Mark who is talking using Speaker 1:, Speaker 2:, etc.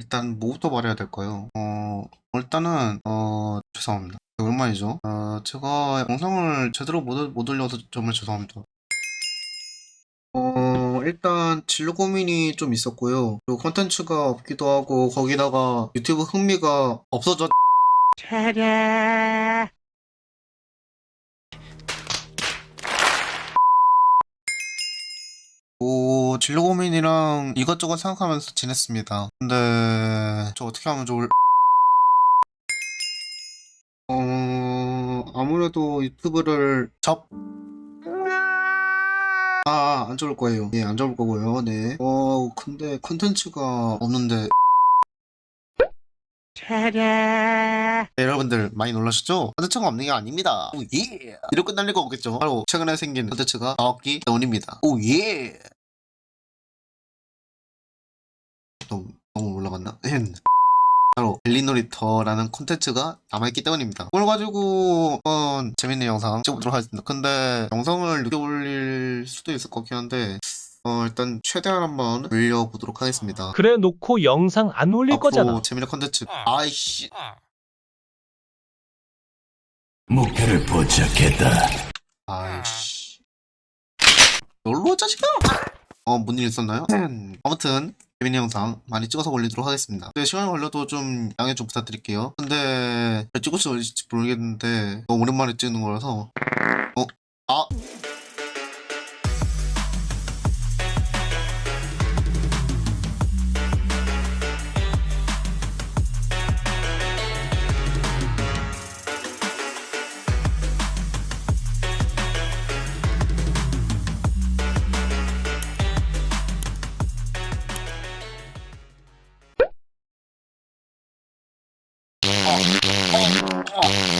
Speaker 1: 일단 뭐부터 말해야 될까요? 어, 일단은, 어, 죄송합니다. 오랜만이죠? 어, 제가 영상을 제대로 못, 못 올려서 정말 죄송합니다. 어, 일단 진로 고민이 좀 있었고요. 그리고 컨텐츠가 없기도 하고, 거기다가 유튜브 흥미가 없어졌, 오, 진로 고민이랑 이것저것 생각하면서 지냈습니다. 근데, 저 어떻게 하면 좋을, 어, 아무래도 유튜브를 접, 아, 안 좋을 거예요. 예, 안 좋을 거고요. 네. 어, 근데 컨텐츠가 없는데. 네, 여러분들 많이 놀라셨죠? 컨텐츠가 없는 게 아닙니다. 오, 예! 이로 끝날 리가 없겠죠? 바로 최근에 생긴 컨텐츠가 나왔기 때문입니다. 오, 예! 너무, 너무 올라갔나? 바로 벨리놀이터라는 콘텐츠가 남아있기 때문입니다. 그걸 가지고 한번 재밌는 영상 찍어보도록 하겠습니다. 근데 영상을 늦게 올릴 수도 있을 것 같긴 한데 어, 일단 최대한 한번 올려보도록 하겠습니다.
Speaker 2: 그래 놓고 영상 안 올릴
Speaker 1: 앞으로
Speaker 2: 거잖아.
Speaker 1: 재밌는 콘텐츠 아이씨
Speaker 3: 목표를 포착했다.
Speaker 1: 아이씨 놀러 자식아 어, 뭔 일 있었나요? 아무튼 재밌는 영상 많이 찍어서 올리도록 하겠습니다. 근데 시간이 걸려도 좀 양해 좀 부탁드릴게요. 근데 잘 찍을지 어릴지 모르겠는데 너무 오랜만에 찍는 거라서 어? 아! 어, 어, 어.